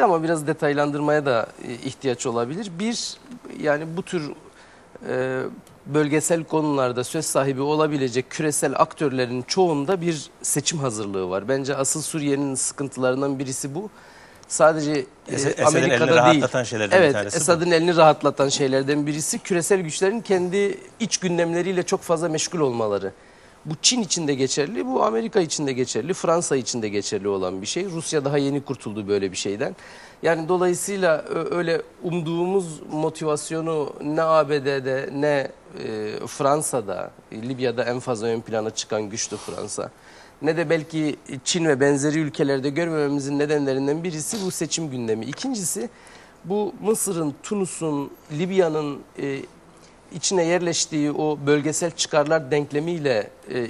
etti ama biraz detaylandırmaya da e, ihtiyaç olabilir. Bir, yani bu tür e, bölgesel konularda söz sahibi olabilecek küresel aktörlerin çoğunda bir seçim hazırlığı var. Bence asıl Suriye'nin sıkıntılarından birisi bu. Sadece e, Amerika'da değil. rahatlatan şeylerden bir evet. Esad'ın elini rahatlatan şeylerden birisi küresel güçlerin kendi iç gündemleriyle çok fazla meşgul olmaları. Bu Çin için de geçerli, bu Amerika için de geçerli, Fransa için de geçerli olan bir şey. Rusya daha yeni kurtuldu böyle bir şeyden. Yani dolayısıyla öyle umduğumuz motivasyonu ne ABD'de ne e, Fransa'da, Libya'da en fazla ön plana çıkan güçlü Fransa ne de belki Çin ve benzeri ülkelerde görmememizin nedenlerinden birisi bu seçim gündemi. İkincisi bu Mısır'ın, Tunus'un, Libya'nın e, içine yerleştiği o bölgesel çıkarlar denklemiyle e,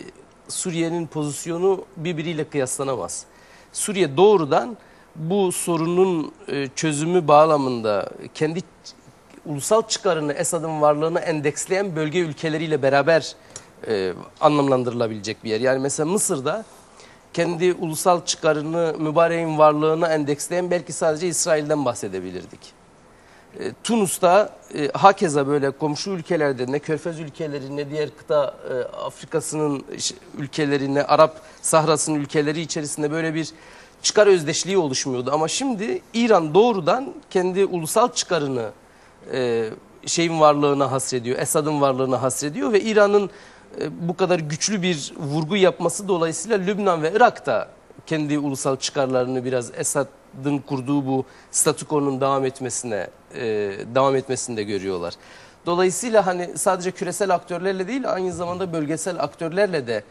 Suriye'nin pozisyonu birbiriyle kıyaslanamaz. Suriye doğrudan bu sorunun e, çözümü bağlamında kendi ulusal çıkarını Esad'ın varlığını endeksleyen bölge ülkeleriyle beraber e, anlamlandırılabilecek bir yer. Yani mesela Mısır'da kendi ulusal çıkarını mübareğin varlığına endeksleyen belki sadece İsrail'den bahsedebilirdik. E, Tunus'ta e, hakeza böyle komşu ülkelerde ne Körfez ülkeleri ne diğer kıta e, Afrika'sının iş- ülkeleri ne Arap sahrasının ülkeleri içerisinde böyle bir çıkar özdeşliği oluşmuyordu. Ama şimdi İran doğrudan kendi ulusal çıkarını e, şeyin varlığına hasrediyor, Esad'ın varlığına hasrediyor ve İran'ın e, bu kadar güçlü bir vurgu yapması dolayısıyla Lübnan ve Irak'ta kendi ulusal çıkarlarını biraz Esad'ın kurduğu bu statükonun devam etmesine e, devam etmesini de görüyorlar. Dolayısıyla hani sadece küresel aktörlerle değil aynı zamanda bölgesel aktörlerle de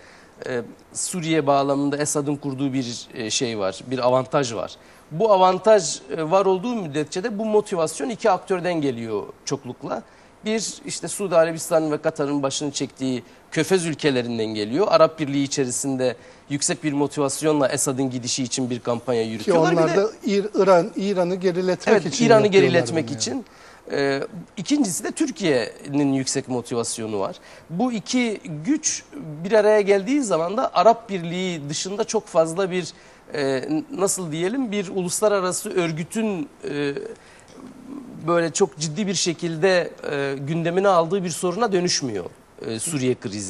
e, Suriye bağlamında Esad'ın kurduğu bir e, şey var, bir avantaj var. Bu avantaj e, var olduğu müddetçe de bu motivasyon iki aktörden geliyor çoklukla. Bir işte Suudi Arabistan ve Katar'ın başını çektiği Körfez ülkelerinden geliyor. Arap Birliği içerisinde yüksek bir motivasyonla Esad'ın gidişi için bir kampanya Ki yürütüyorlar. Bir onlar da İr- İran İran'ı geriletmek Evet, için İran'ı geriletmek bunu yani. için. Ee, ikincisi de Türkiye'nin yüksek motivasyonu var. Bu iki güç bir araya geldiği zaman da Arap Birliği dışında çok fazla bir e, nasıl diyelim bir uluslararası örgütün e, böyle çok ciddi bir şekilde e, gündemine aldığı bir soruna dönüşmüyor e, Suriye krizi.